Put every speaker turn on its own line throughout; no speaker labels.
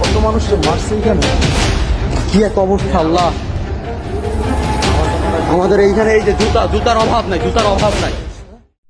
কত মানুষকে মারছে এখানে? কি এক অবস্থা, আল্লাহ। আমাদের এইখানে এই যে জুতা, জুতার অভাব নাই, জুতার অভাব নাই।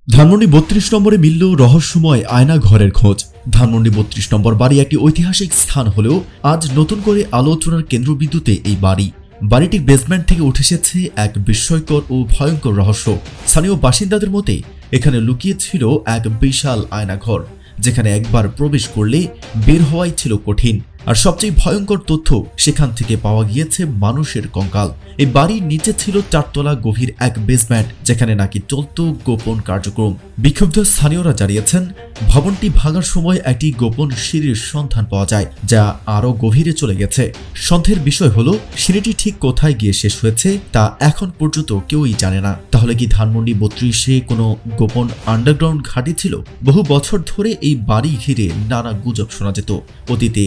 ধানমন্ডি বত্রিশ নম্বরে মিলল রহস্যময় আয়না ঘরের খোঁজ। ধানমন্ডি বত্রিশ নম্বর বাড়ি একটি ঐতিহাসিক স্থান হলেও আজ নতুন করে আলোচনার কেন্দ্রবিন্দুতে এই বাড়ি। বাড়িটির বেসমেন্ট থেকে উঠে এসেছে এক বিস্ময়কর ও ভয়ঙ্কর রহস্য। স্থানীয় বাসিন্দাদের মতে, এখানে লুকিয়ে ছিল এক বিশাল আয়নাঘর যেখানে একবার প্রবেশ করলে বের হওয়াই ছিল কঠিন। আর সবচেয়ে ভয়ঙ্কর তথ্য সেখান থেকে পাওয়া গিয়েছে মানুষের কঙ্কাল। এই বাড়ির নিচে ছিল চারতলা গভীর এক বেসমেন্ট যেখানে নাকি চলত গোপন কার্যক্রম। বিক্ষুব্ধ স্থানীয়রা জানিয়েছেন, ভবনটি ভাঙার সময় একটি গোপন সিঁড়ির সন্ধান পাওয়া যায়, যা আরও গভীরে চলে গেছে। সন্দেহের বিষয় হলো, সিঁড়িটি ঠিক কোথায় গিয়ে শেষ হয়েছে তা এখন পর্যন্ত কেউই জানে না। তাহলে কি ধানমন্ডি বত্রিশে কোনো গোপন আন্ডারগ্রাউন্ড ঘাঁটি ছিল? বহু বছর ধরে এই বাড়ি ঘিরে নানা গুজব শোনা যেত। অতীতে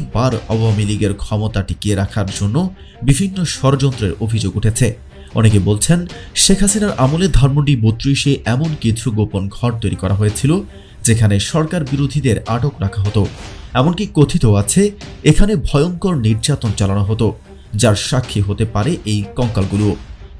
অনেকবার আওয়ামী লীগের ক্ষমতা টিকিয়ে রাখার জন্য বিভিন্ন ষড়যন্ত্রের অভিযোগ উঠেছে। অনেকে বলছেন, শেখ হাসিনার আমলে ধানমন্ডি বত্রিশে এমন কিছু গোপন ঘর তৈরি করা হয়েছিল, যেখানে সরকার বিরোধীদের আটক রাখা হতো। এমনকি কথিত আছে, এখানে ভয়ঙ্কর নির্যাতন চালানো হতো, যার সাক্ষী হতে পারে এই কঙ্কালগুলো।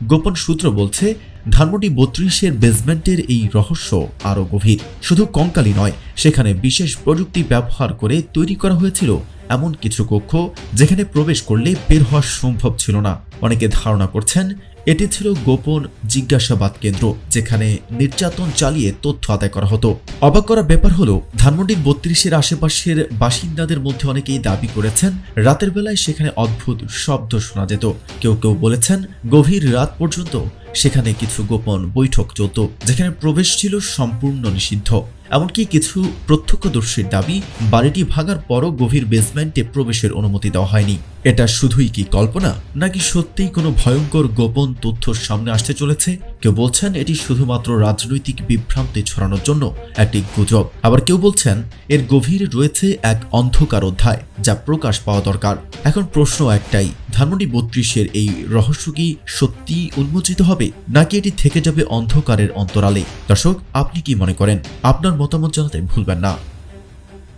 গোপন সূত্র বলছে, ধানমন্ডি বত্রিশের বেসমেন্টের এই রহস্য আরও গভীর। শুধু কঙ্কালই নয় সেখানে বিশেষ প্রযুক্তি ব্যবহার করে তৈরি করা হয়েছিল। এমন কিছু কক্ষ যেখানে প্রবেশ করলে বের হওয়া সম্ভব ছিল না। অনেকে ধারণা করছেন এটি ছিল গোপন জিজ্ঞাসাবাদ কেন্দ্র যেখানে নির্যাতন চালিয়ে তথ্য আদায় করা হতো। অবাক করা ব্যাপার হলো, ধানমন্ডির বত্রিশের আশেপাশের বাসিন্দাদের মধ্যে অনেকেই দাবি করেছেন, রাতের বেলায় সেখানে অদ্ভুত শব্দ শোনা যেত। কেউ কেউ বলেছেন, গভীর রাত পর্যন্ত সেখানে কিছু গোপন বৈঠক চলত, যেখানে প্রবেশ ছিল সম্পূর্ণ নিষিদ্ধ। এমনকি কিছু প্রত্যক্ষদর্শীর দাবি, বাড়িটি ভাঙার পরও গভীর বেসমেন্টে প্রবেশের অনুমতি দেওয়া হয়নি। এটা শুধুই কি কল্পনা, নাকি সত্যিই কোনো ভয়ঙ্কর গোপন তথ্য সামনে আসতে চলেছে? কেউ বলছেন এটি শুধুমাত্র রাজনৈতিক বিভ্রান্তি ছড়ানোর জন্য একটি গুজব। আবার কেউ বলছেন এর গভীরে রয়েছে এক অন্ধকার অধ্যায় যা প্রকাশ পাওয়া দরকার। এখন প্রশ্ন একটাই, ধানমন্ডি বত্রিশের এই রহস্য কি সত্যি উন্মোচিত হবে, নাকি এটি থেকে যাবে অন্ধকারের অন্তরালে? দর্শক, আপনি কি মনে করেন? আপনার মতামত জানাতে ভুলবেন না।